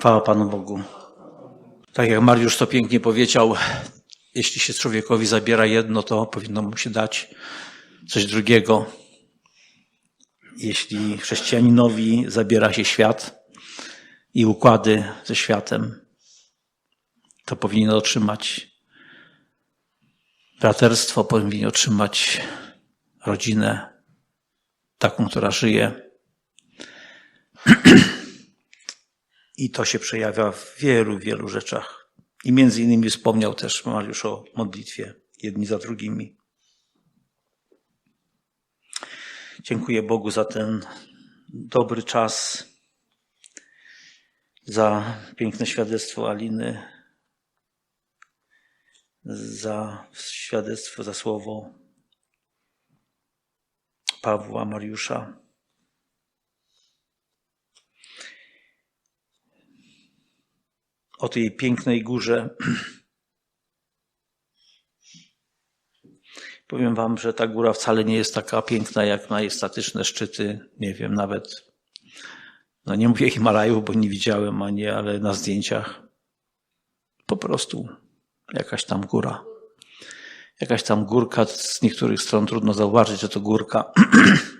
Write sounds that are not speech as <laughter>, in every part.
Chwała Panu Bogu. Tak jak Mariusz to pięknie powiedział, jeśli się człowiekowi zabiera jedno, to powinno mu się dać coś drugiego. Jeśli chrześcijaninowi zabiera się świat i układy ze światem, to powinien otrzymać braterstwo, powinien otrzymać rodzinę, taką, która żyje. <clears throat> I to się przejawia w wielu, wielu rzeczach. I między innymi wspomniał też Mariusz o modlitwie, jedni za drugimi. Dziękuję Bogu za ten dobry czas, za piękne świadectwo Aliny, za świadectwo, za słowo Pawła, Mariusza. O tej pięknej górze. <clears throat> Powiem Wam, że ta góra wcale nie jest taka piękna jak majestatyczne szczyty. Nie wiem, nawet, no nie mówię Himalajów, bo nie widziałem ani, ale na zdjęciach. Po prostu jakaś tam góra. Jakaś tam górka, z niektórych stron trudno zauważyć, że to górka. <clears throat>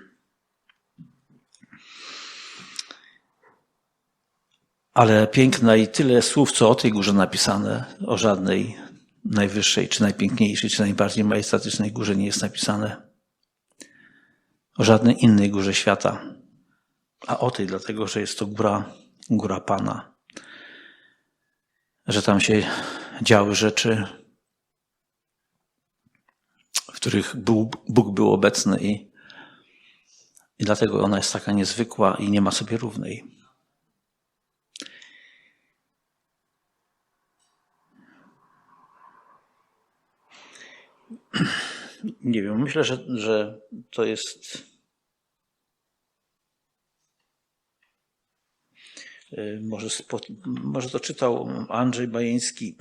Ale piękna i tyle słów, co o tej górze napisane, o żadnej najwyższej, czy najpiękniejszej, czy najbardziej majestatycznej górze nie jest napisane. O żadnej innej górze świata. A o tej, dlatego, że jest to góra, góra Pana. Że tam się działy rzeczy, w których Bóg był obecny i, i dlatego ona jest taka niezwykła i nie ma sobie równej. Nie wiem, myślę, że, że to jest. Może, spo, może to czytał Andrzej Bajeński,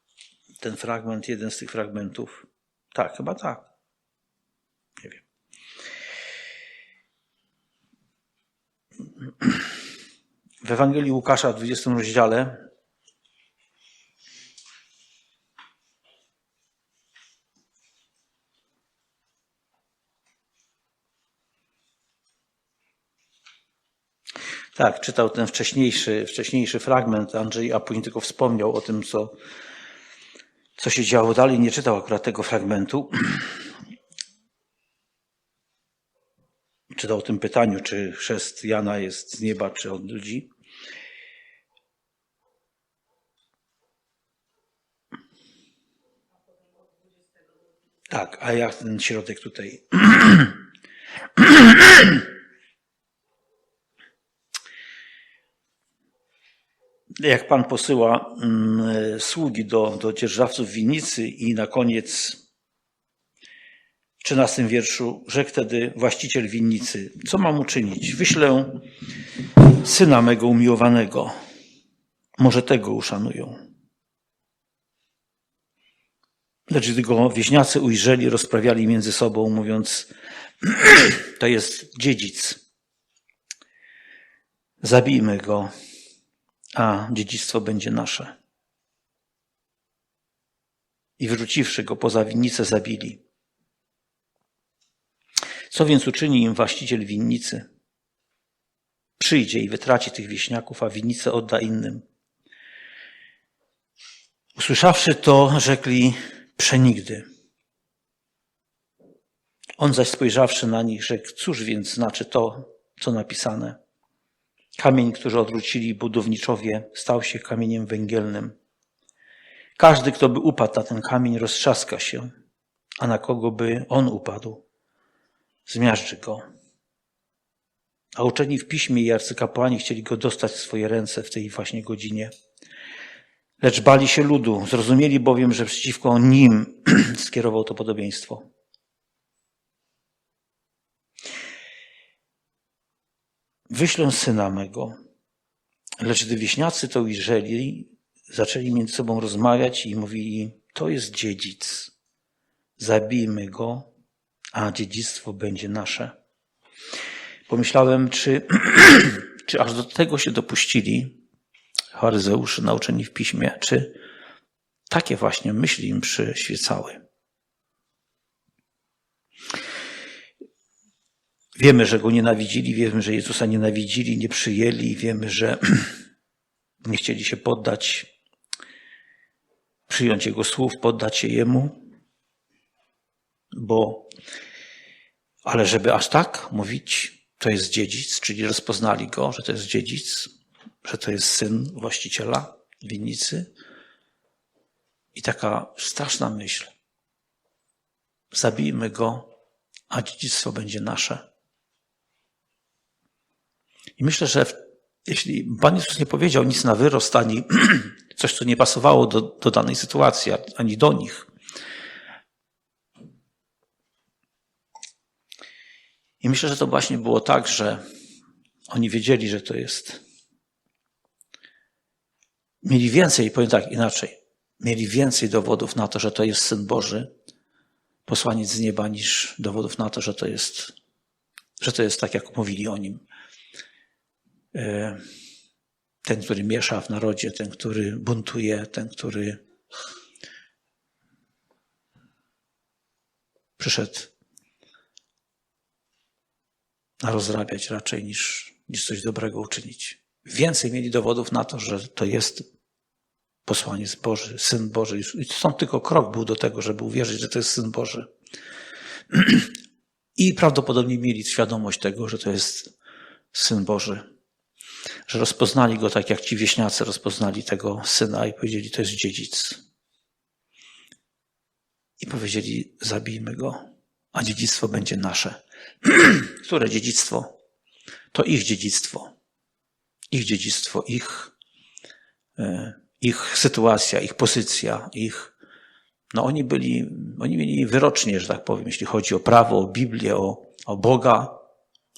<clears throat> ten fragment, jeden z tych fragmentów. Tak, chyba tak. Nie wiem. W Ewangelii Łukasza w 20 rozdziale Tak, czytał ten wcześniejszy, wcześniejszy fragment Andrzej, a później tylko wspomniał o tym, co, co się działo dalej. Nie czytał akurat tego fragmentu. Czytał o tym pytaniu, czy chrzest Jana jest z nieba, czy od ludzi. Tak, a jak ten środek tutaj? <clears throat> jak Pan posyła mm, sługi do, do dzierżawców winnicy i na koniec w 13 wierszu rzekł wtedy właściciel winnicy, co mam uczynić? Wyślę syna mego umiłowanego. Może tego uszanują. Lecz gdy go wieśniacy ujrzeli, rozprawiali między sobą, mówiąc, <clears throat> to jest dziedzic. Zabijmy go, a dziedzictwo będzie nasze. I wyrzuciwszy go poza winnicę, zabili. Co więc uczyni im właściciel winnicy? Przyjdzie i wytraci tych wieśniaków, a winnicę odda innym. Usłyszawszy to, rzekli przenigdy. On zaś spojrzawszy na nich, rzekł, cóż więc znaczy to, co napisane? Kamień, który odwrócili budowniczowie, stał się kamieniem węgielnym. Każdy, kto by upadł na ten kamień, roztrzaska się, a na kogo by on upadł, zmiażdży go. A uczeni w piśmie i arcykapłani chcieli go dostać w swoje ręce w tej właśnie godzinie. Lecz bali się ludu, zrozumieli bowiem, że przeciwko nim <clears throat> skierował to podobieństwo. Wyślę syna mego. Lecz gdy wieśniacy to ujrzeli, zaczęli między sobą rozmawiać i mówili, to jest dziedzic. Zabijmy go, a dziedzictwo będzie nasze. Pomyślałem, czy, <clears throat> czy aż do tego się dopuścili, faryzeuszy nauczeni w piśmie, czy takie właśnie myśli im przyświecały. Wiemy, że go nienawidzili, wiemy, że Jezusa nienawidzili, nie przyjęli, wiemy, że <clears throat> nie chcieli się poddać, przyjąć Jego słów, poddać się Jemu, bo, ale żeby aż tak mówić, to jest dziedzic, czyli rozpoznali go, że to jest dziedzic, że to jest syn właściciela winnicy. I taka straszna myśl. Zabijmy go, a dziedzictwo będzie nasze. I myślę, że jeśli Pan Jezus nie powiedział nic na wyrost, ani <clears throat> coś, co nie pasowało do, do danej sytuacji, ani do nich, I myślę, że to właśnie było tak, że oni wiedzieli, że to jest. Mieli więcej, powiem tak inaczej, mieli więcej dowodów na to, że to jest syn Boży, posłaniec z nieba, niż dowodów na to, że to jest, że to jest tak, jak mówili o nim. E, ten, który miesza w narodzie, ten, który buntuje, ten, który przyszedł rozrabiać raczej niż, niż coś dobrego uczynić. Więcej mieli dowodów na to, że to jest posłaniec Boży, Syn Boży. I stąd tylko krok był do tego, żeby uwierzyć, że to jest Syn Boży. <clears throat> I prawdopodobnie mieli świadomość tego, że to jest Syn Boży. Że rozpoznali go tak, jak ci wieśniacy rozpoznali tego syna i powiedzieli, to jest dziedzic. I powiedzieli, zabijmy go, a dziedzictwo będzie nasze. <clears throat> Które dziedzictwo? To ich dziedzictwo. Ich dziedzictwo, ich, e, ich sytuacja, ich pozycja, ich. No oni byli, oni mieli wyrocznie, że tak powiem, jeśli chodzi o prawo, o Biblię, o, o Boga.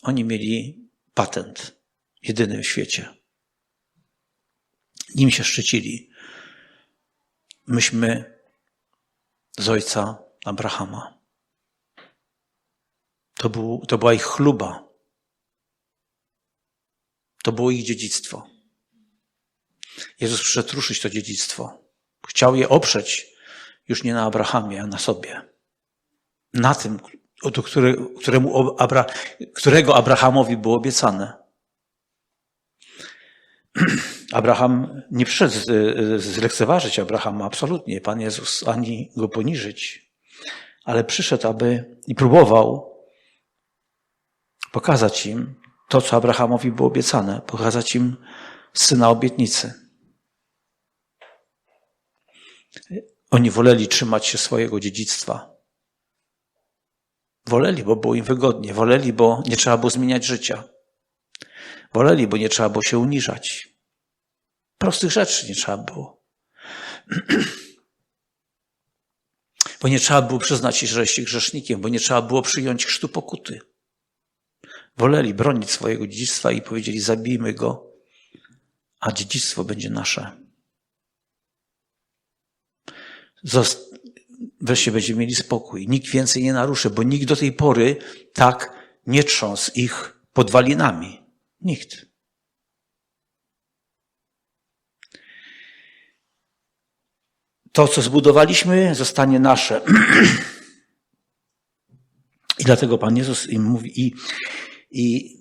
Oni mieli patent, jedyny w świecie. Nim się szczycili. Myśmy z ojca Abrahama. To, był, to była ich chluba. To było ich dziedzictwo. Jezus przyszedł ruszyć to dziedzictwo. Chciał je oprzeć już nie na Abrahamie, a na sobie. Na tym, któremu Abra, którego Abrahamowi było obiecane. Abraham nie przyszedł zlekceważyć Abrahama, absolutnie, Pan Jezus, ani go poniżyć, ale przyszedł, aby i próbował pokazać im to, co Abrahamowi było obiecane, pokazać im syna obietnicy. Oni woleli trzymać się swojego dziedzictwa. Woleli, bo było im wygodnie. Woleli, bo nie trzeba było zmieniać życia. Woleli, bo nie trzeba było się uniżać. Prostych rzeczy nie trzeba było. <clears throat> Bo nie trzeba było przyznać się, że jesteś grzesznikiem, bo nie trzeba było przyjąć chrztu pokuty. Woleli bronić swojego dziedzictwa i powiedzieli: Zabijmy go, a dziedzictwo będzie nasze. Zost wreszcie będziemy mieli spokój. Nikt więcej nie naruszy, bo nikt do tej pory tak nie trząsł ich podwalinami. Nikt. To, co zbudowaliśmy, zostanie nasze. <clears throat> I dlatego Pan Jezus im mówi, i i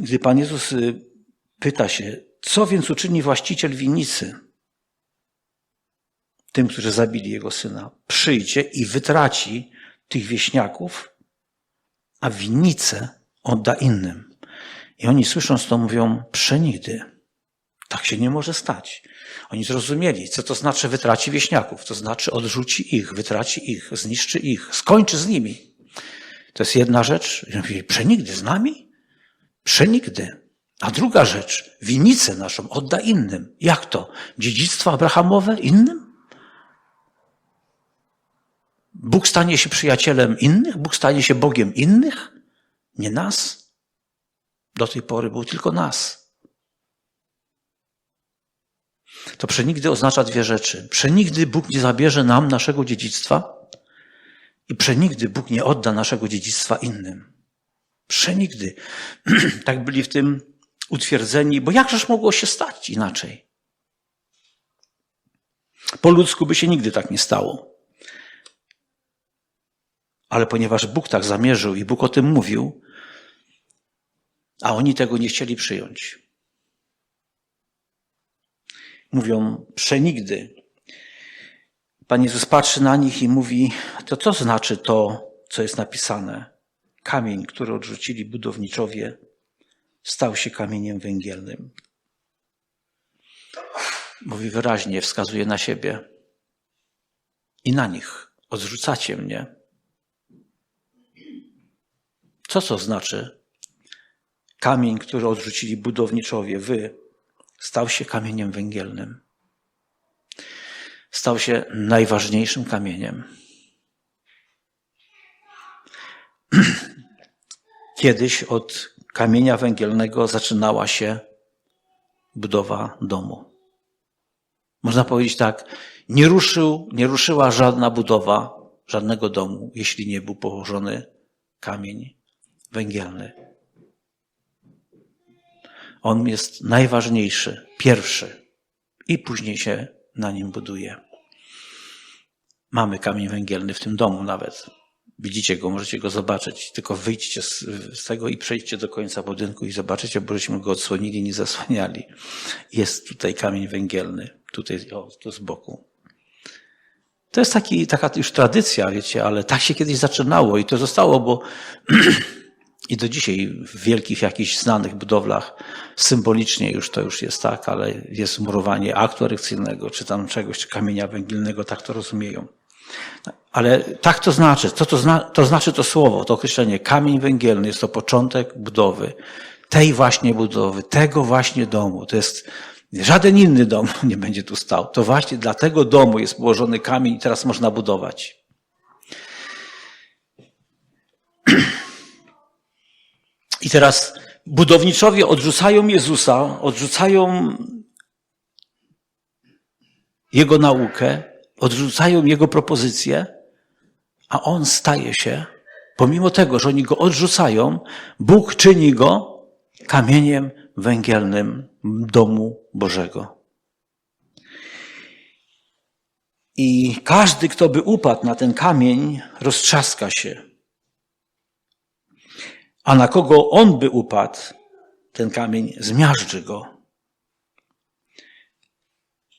gdy Pan Jezus y, pyta się, co więc uczyni właściciel winnicy tym, którzy zabili jego syna? Przyjdzie i wytraci tych wieśniaków, a winnicę odda innym. I oni słysząc to mówią, przenigdy. Tak się nie może stać. Oni zrozumieli, co to znaczy wytraci wieśniaków. To znaczy odrzuci ich, wytraci ich, zniszczy ich, skończy z nimi. To jest jedna rzecz. I mówi, przenigdy z nami? Przenigdy. A druga rzecz, winnicę naszą odda innym. Jak to? Dziedzictwo abrahamowe innym? Bóg stanie się przyjacielem innych? Bóg stanie się Bogiem innych? Nie nas? Do tej pory był tylko nas. To przenigdy oznacza dwie rzeczy. Przenigdy Bóg nie zabierze nam naszego dziedzictwa, i przenigdy Bóg nie odda naszego dziedzictwa innym. Przenigdy. <clears throat> tak byli w tym utwierdzeni, bo jakżeż mogło się stać inaczej? Po ludzku by się nigdy tak nie stało. Ale ponieważ Bóg tak zamierzył i Bóg o tym mówił, a oni tego nie chcieli przyjąć. Mówią przenigdy. Pan Jezus patrzy na nich i mówi, to co znaczy to, co jest napisane? Kamień, który odrzucili budowniczowie, stał się kamieniem węgielnym. Mówi wyraźnie, wskazuje na siebie i na nich. Odrzucacie mnie. Co to znaczy? Kamień, który odrzucili budowniczowie, wy, stał się kamieniem węgielnym. Stał się najważniejszym kamieniem. <clears throat> Kiedyś od kamienia węgielnego zaczynała się budowa domu. Można powiedzieć tak, nie, ruszył, nie ruszyła żadna budowa żadnego domu, jeśli nie był położony kamień węgielny. On jest najważniejszy, pierwszy i później się na nim buduje. Mamy kamień węgielny w tym domu nawet. Widzicie go, możecie go zobaczyć. Tylko wyjdźcie z, z tego i przejdźcie do końca budynku i zobaczycie, bo żeśmy go odsłonili, nie zasłaniali. Jest tutaj kamień węgielny. Tutaj, o, tu z boku. To jest taki, taka już tradycja, wiecie, ale tak się kiedyś zaczynało i to zostało, bo <clears throat> i do dzisiaj w wielkich jakichś znanych budowlach symbolicznie już to już jest tak, ale jest murowanie aktu erekcyjnego, czy tam czegoś, czy kamienia węgielnego, tak to rozumieją. Ale tak to znaczy, co to, zna, to znaczy to słowo, to określenie kamień węgielny jest to początek budowy, tej właśnie budowy, tego właśnie domu. To jest żaden inny dom <laughs> nie będzie tu stał. To właśnie dla tego domu jest położony kamień i teraz można budować. <clears throat> I teraz budowniczowie odrzucają Jezusa, odrzucają Jego naukę, odrzucają Jego propozycję, a On staje się, pomimo tego, że oni Go odrzucają, Bóg czyni Go kamieniem węgielnym domu Bożego. I każdy, kto by upadł na ten kamień, roztrzaska się. A na kogo on by upadł, ten kamień zmiażdży go.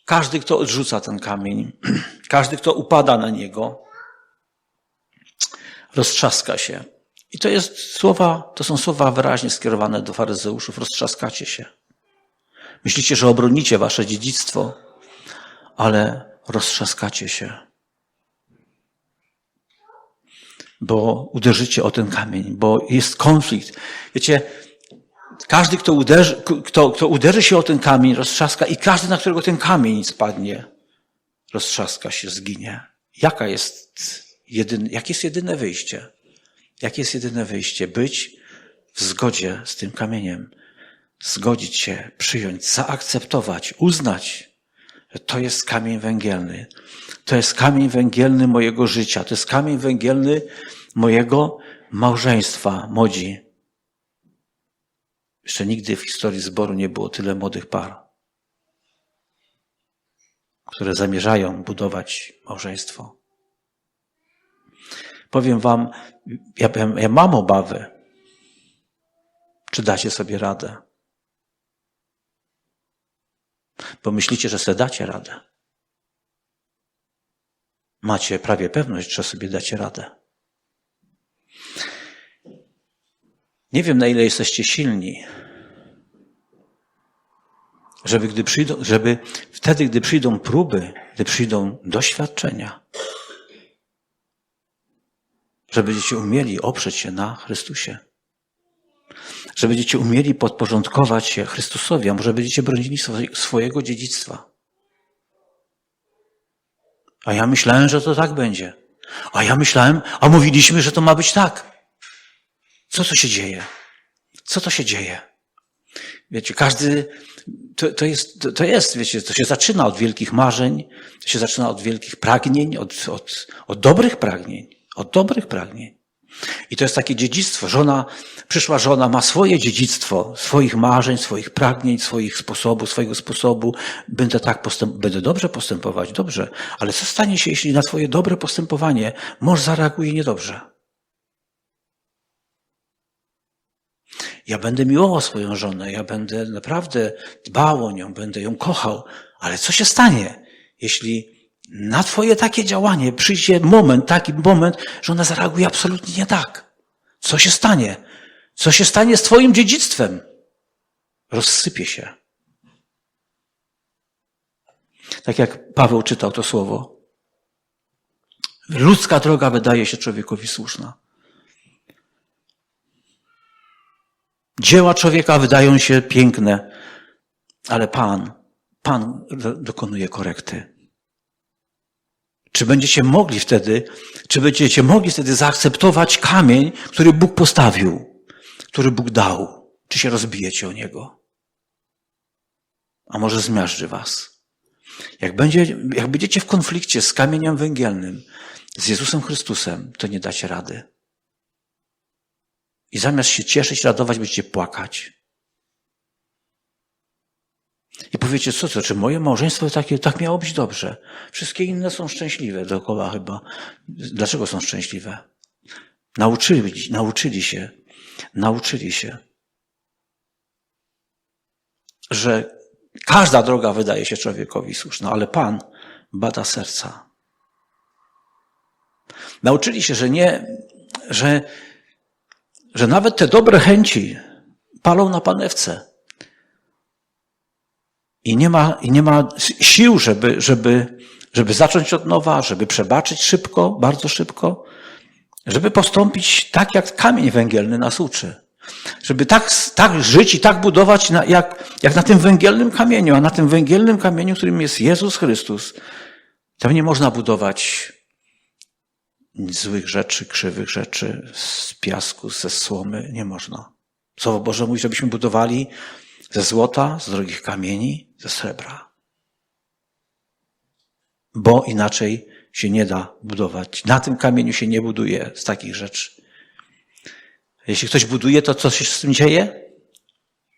Każdy, kto odrzuca ten kamień, <clears throat> każdy, kto upada na niego, roztrzaska się. I to jest słowa, to są słowa wyraźnie skierowane do faryzeuszów. Roztrzaskacie się. Myślicie, że obronicie wasze dziedzictwo, ale roztrzaskacie się. Bo uderzycie o ten kamień, bo jest konflikt. Wiecie, każdy, kto uderzy, kto, kto uderzy się o ten kamień, roztrzaska i każdy, na którego ten kamień spadnie, roztrzaska się, zginie. Jaka jest jedyne, jakie jest jedyne wyjście? Jakie jest jedyne wyjście? Być w zgodzie z tym kamieniem. Zgodzić się, przyjąć, zaakceptować, uznać, to jest kamień węgielny. To jest kamień węgielny mojego życia. To jest kamień węgielny mojego małżeństwa, młodzi. Jeszcze nigdy w historii zboru nie było tyle młodych par, które zamierzają budować małżeństwo. Powiem wam, ja, ja mam obawy, czy dacie sobie radę. Bo myślicie, że sobie dacie radę. Macie prawie pewność, że sobie dacie radę. Nie wiem, na ile jesteście silni, żeby, gdy przyjdą, żeby wtedy, gdy przyjdą próby, gdy przyjdą doświadczenia, że będziecie umieli oprzeć się na Chrystusie. Że będziecie umieli podporządkować się Chrystusowi, a może będziecie bronili swojego dziedzictwa. A ja myślałem, że to tak będzie. A ja myślałem, a mówiliśmy, że to ma być tak. Co to się dzieje? Co to się dzieje? Wiecie, każdy, to, to, jest, to jest, wiecie, to się zaczyna od wielkich marzeń, to się zaczyna od wielkich pragnień, od, od, od dobrych pragnień, od dobrych pragnień. I to jest takie dziedzictwo. Żona, przyszła żona ma swoje dziedzictwo, swoich marzeń, swoich pragnień, swoich sposobów, swojego sposobu. Będę tak postęp, będę dobrze postępować, dobrze. Ale co stanie się, jeśli na twoje dobre postępowanie mąż zareaguje niedobrze? Ja będę miłował swoją żonę, ja będę naprawdę dbał o nią, będę ją kochał, ale co się stanie, jeśli na twoje takie działanie przyjdzie moment, taki moment, że ona zareaguje absolutnie nie tak? Co się stanie? Co się stanie z twoim dziedzictwem? Rozsypie się. Tak jak Paweł czytał to słowo. Ludzka droga wydaje się człowiekowi słuszna. Dzieła człowieka wydają się piękne, ale Pan, Pan dokonuje korekty. Czy będziecie mogli wtedy, czy będziecie mogli wtedy zaakceptować kamień, który Bóg postawił, który Bóg dał? Czy się rozbijecie o niego? A może zmiażdży was? Jak, będzie, jak będziecie w konflikcie z kamieniem węgielnym, z Jezusem Chrystusem, to nie dacie rady. I zamiast się cieszyć, radować, będziecie płakać. I powiecie, co to, czy moje małżeństwo takie, tak miało być dobrze? Wszystkie inne są szczęśliwe dookoła chyba. Dlaczego są szczęśliwe? Nauczyli, nauczyli się, nauczyli się, że każda droga wydaje się człowiekowi słuszna, ale Pan bada serca. Nauczyli się, że nie, że że nawet te dobre chęci palą na panewce. I nie ma, i nie ma sił, żeby, żeby, żeby zacząć od nowa, żeby przebaczyć szybko, bardzo szybko, żeby postąpić tak, jak kamień węgielny nas uczy. Żeby tak, tak żyć i tak budować, na, jak, jak na tym węgielnym kamieniu, a na tym węgielnym kamieniu, którym jest Jezus Chrystus, tam nie można budować złych rzeczy, krzywych rzeczy z piasku, ze słomy nie można. Słowo Boże mówi, żebyśmy budowali ze złota, z drogich kamieni, ze srebra. Bo inaczej się nie da budować. Na tym kamieniu się nie buduje z takich rzeczy. Jeśli ktoś buduje, to co się z tym dzieje?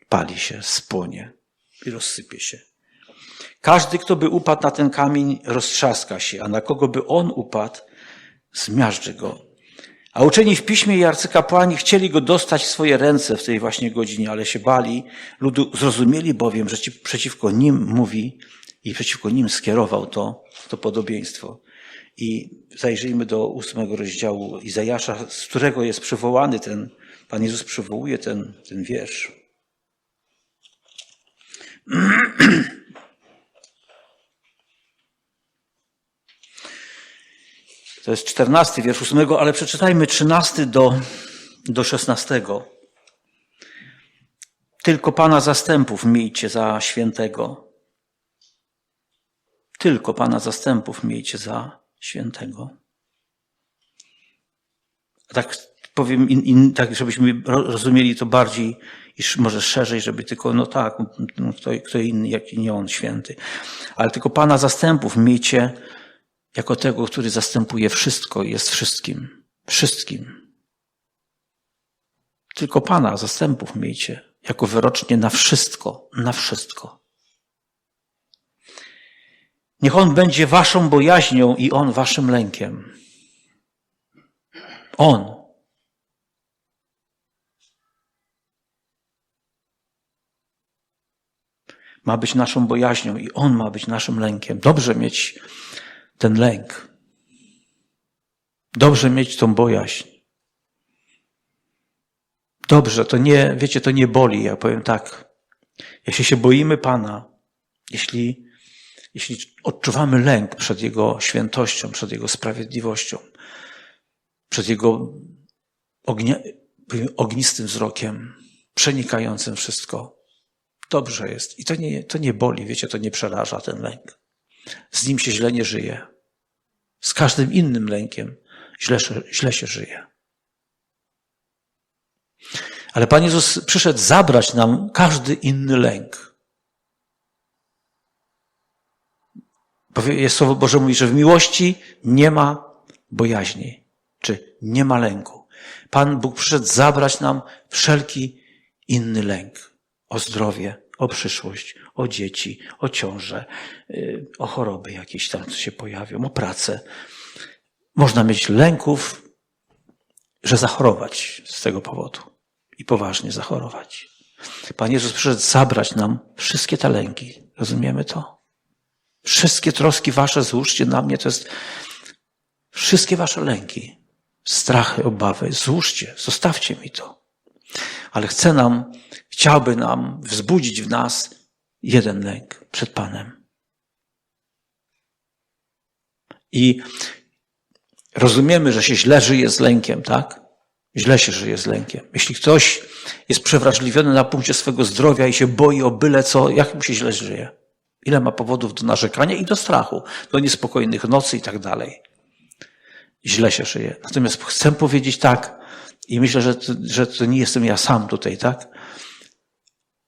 Pali się, spłonie i rozsypie się. Każdy, kto by upadł na ten kamień, roztrzaska się, a na kogo by on upadł, zmiażdży go. A uczeni w piśmie i arcykapłani chcieli go dostać w swoje ręce w tej właśnie godzinie, ale się bali. Ludu zrozumieli bowiem, że przeciwko nim mówi i przeciwko nim skierował to, to podobieństwo. I zajrzyjmy do ósmego rozdziału Izajasza, z którego jest przywołany ten, Pan Jezus przywołuje ten, ten wiersz. <clears throat> To jest czternasty wiersz ósmego, ale przeczytajmy trzynasty do, do szesnastego. Tylko Pana zastępów miejcie za świętego. Tylko Pana zastępów miejcie za świętego. Tak powiem, in, in, tak żebyśmy rozumieli to bardziej i może szerzej, żeby tylko, no tak, kto, kto inny, jak nie on święty. Ale tylko Pana zastępów miejcie jako tego, który zastępuje wszystko i jest wszystkim. Wszystkim. Tylko Pana zastępów miejcie jako wyrocznie na wszystko, na wszystko. Niech On będzie waszą bojaźnią i On waszym lękiem. On. Ma być naszą bojaźnią i On ma być naszym lękiem. Dobrze mieć ten lęk. Dobrze mieć tą bojaźń. Dobrze, to nie, wiecie, to nie boli, ja powiem tak. Jeśli się boimy Pana, jeśli, jeśli odczuwamy lęk przed Jego świętością, przed Jego sprawiedliwością, przed Jego ognia, ognistym wzrokiem, przenikającym wszystko, dobrze jest. I to nie, to nie boli, wiecie, to nie przeraża ten lęk. Z nim się źle nie żyje. Z każdym innym lękiem źle, źle się żyje. Ale Pan Jezus przyszedł zabrać nam każdy inny lęk. Jest Słowo Boże mówi, że w miłości nie ma bojaźni, czy nie ma lęku. Pan Bóg przyszedł zabrać nam wszelki inny lęk o zdrowie, o przyszłość, o dzieci, o ciążę, y, o choroby jakieś tam, co się pojawią, o pracę. Można mieć lęków, że zachorować z tego powodu i poważnie zachorować. Pan Jezus przyszedł zabrać nam wszystkie te lęki. Rozumiemy to? Wszystkie troski wasze złóżcie na mnie. To jest wszystkie wasze lęki, strachy, obawy. Złóżcie, zostawcie mi to. Ale chce nam, chciałby nam wzbudzić w nas jeden lęk przed Panem. I rozumiemy, że się źle żyje z lękiem, tak? Źle się żyje z lękiem. Jeśli ktoś jest przewrażliwiony na punkcie swego zdrowia i się boi o byle co, jak mu się źle żyje? Ile ma powodów do narzekania i do strachu, do niespokojnych nocy i tak dalej. Źle się żyje. Natomiast chcę powiedzieć tak, i myślę, że to, że to nie jestem ja sam tutaj, tak?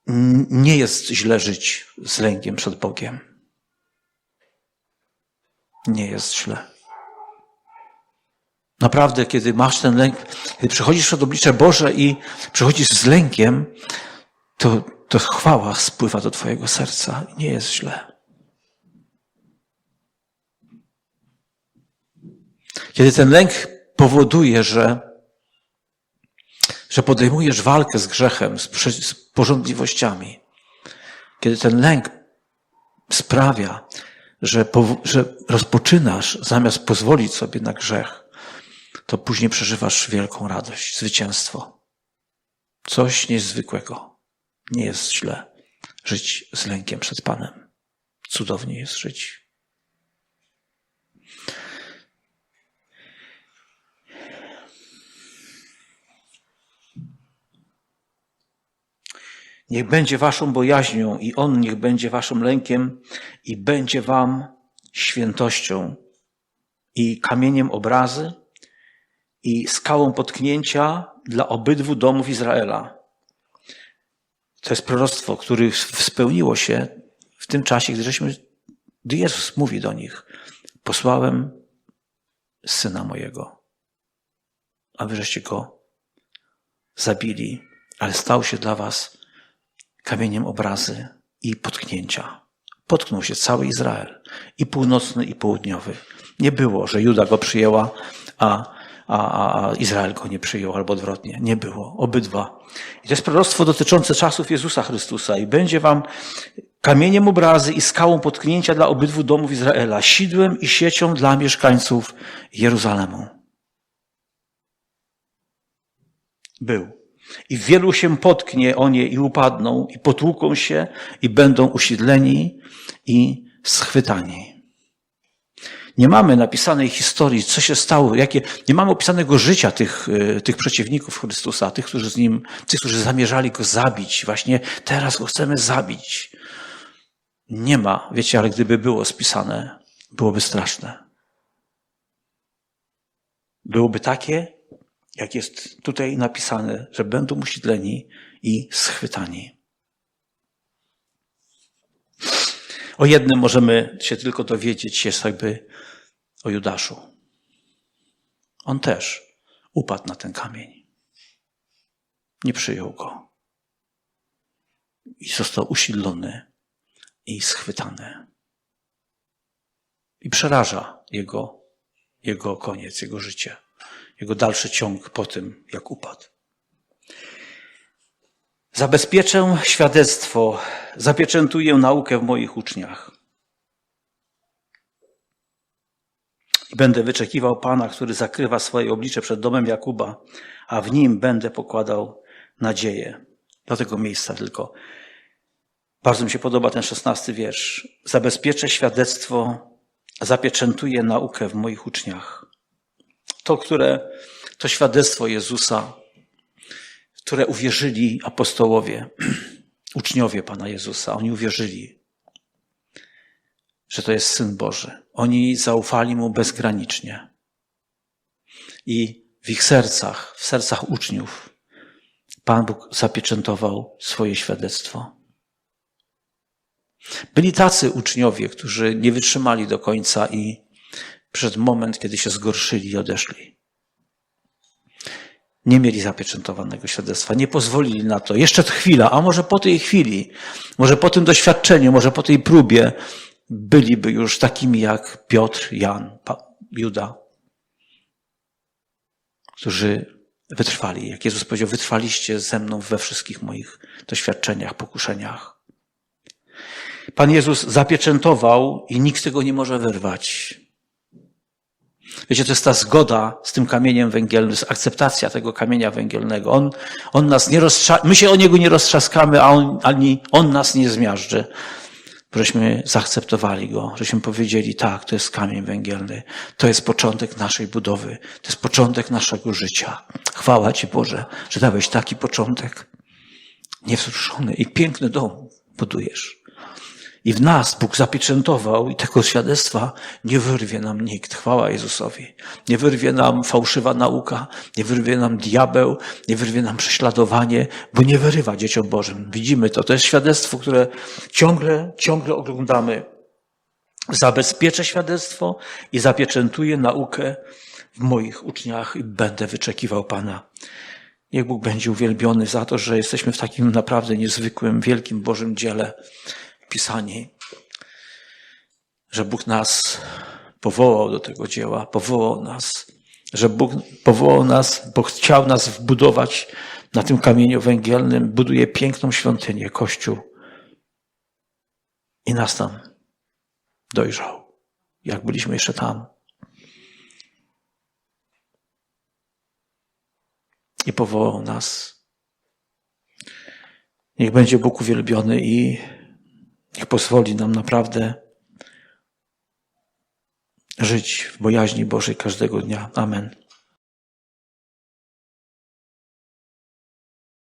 Nie jest źle żyć z lękiem przed Bogiem. Nie jest źle. Naprawdę, kiedy masz ten lęk, kiedy przychodzisz przed oblicze Boże i przychodzisz z lękiem, to, to chwała spływa do Twojego serca. Nie jest źle. Kiedy ten lęk powoduje, że, że podejmujesz walkę z grzechem, z, porządliwościami, kiedy ten lęk sprawia, że, że rozpoczynasz zamiast pozwolić sobie na grzech, to później przeżywasz wielką radość, zwycięstwo. Coś niezwykłego. Nie jest źle żyć z lękiem przed Panem. Cudownie jest żyć. Niech będzie waszą bojaźnią i On niech będzie waszym lękiem i będzie wam świętością i kamieniem obrazy i skałą potknięcia dla obydwu domów Izraela. To jest proroctwo, które spełniło się w tym czasie, gdy, żeśmy, gdy Jezus mówi do nich: Posłałem syna mojego, a wy żeście go zabili, ale stał się dla was kamieniem obrazy i potknięcia. Potknął się cały Izrael, i północny, i południowy. Nie było, że Juda go przyjęła, a, a, a Izrael go nie przyjął, albo odwrotnie. Nie było. Obydwa. I to jest proroctwo dotyczące czasów Jezusa Chrystusa. I będzie wam kamieniem obrazy i skałą potknięcia dla obydwu domów Izraela, sidłem i siecią dla mieszkańców Jeruzalemu. Był. I wielu się potknie o nie i upadną, i potłuką się, i będą usiedleni i schwytani. Nie mamy napisanej historii, co się stało, jakie, nie mamy opisanego życia tych, e, tych przeciwników Chrystusa, tych, którzy z nim, tych, którzy zamierzali go zabić. Właśnie teraz go chcemy zabić. Nie ma, wiecie, ale gdyby było spisane, byłoby straszne. Byłoby takie, jak jest tutaj napisane, że będą usiedleni i schwytani. O jednym możemy się tylko dowiedzieć, jest jakby o Judaszu. On też upadł na ten kamień. Nie przyjął go. I został usilony i schwytany. I przeraża jego, jego koniec, jego życie jego dalszy ciąg po tym, jak upadł. Zabezpieczę świadectwo, zapieczętuję naukę w moich uczniach. I będę wyczekiwał Pana, który zakrywa swoje oblicze przed domem Jakuba, a w nim będę pokładał nadzieję. Do tego miejsca tylko. Bardzo mi się podoba ten szesnasty wiersz. Zabezpieczę świadectwo, zapieczętuję naukę w moich uczniach. To, które, to świadectwo Jezusa, które uwierzyli apostołowie, <clears throat> uczniowie Pana Jezusa. Oni uwierzyli, że to jest Syn Boży. Oni zaufali Mu bezgranicznie. I w ich sercach, w sercach uczniów, Pan Bóg zapieczętował swoje świadectwo. Byli tacy uczniowie, którzy nie wytrzymali do końca i przed moment, kiedy się zgorszyli i odeszli. nie mieli zapieczętowanego świadectwa, nie pozwolili na to. Jeszcze chwila, a może po tej chwili, może po tym doświadczeniu, może po tej próbie byliby już takimi jak Piotr, Jan, Juda, którzy wytrwali. Jak Jezus powiedział, wytrwaliście ze mną we wszystkich moich doświadczeniach, pokuszeniach. Pan Jezus zapieczętował i nikt tego nie może wyrwać. Wiecie, to jest ta zgoda z tym kamieniem węgielnym, jest akceptacja tego kamienia węgielnego. On, on nas nie roztrza, my się o niego nie roztrzaskamy, a on, ani on nas nie zmiażdży. Żeśmy zaakceptowali go, żeśmy powiedzieli, tak, to jest kamień węgielny, to jest początek naszej budowy, to jest początek naszego życia. Chwała Ci Boże, że dałeś taki początek, niewzruszony i piękny dom budujesz. I w nas Bóg zapieczętował i tego świadectwa nie wyrwie nam nikt. Chwała Jezusowi. Nie wyrwie nam fałszywa nauka, nie wyrwie nam diabeł, nie wyrwie nam prześladowanie, bo nie wyrywa dzieciom Bożym. Widzimy to. To jest świadectwo, które ciągle, ciągle oglądamy. Zabezpieczę świadectwo i zapieczętuję naukę w moich uczniach i będę wyczekiwał Pana. Niech Bóg będzie uwielbiony za to, że jesteśmy w takim naprawdę niezwykłym, wielkim Bożym dziele pisani, że Bóg nas powołał do tego dzieła, powołał nas, że Bóg powołał nas, bo chciał nas wbudować na tym kamieniu węgielnym, buduje piękną świątynię, Kościół. I nas tam dojrzał, jak byliśmy jeszcze tam. I powołał nas. Niech będzie Bóg uwielbiony i Niech pozwoli nam naprawdę żyć w bojaźni Bożej każdego dnia. Amen.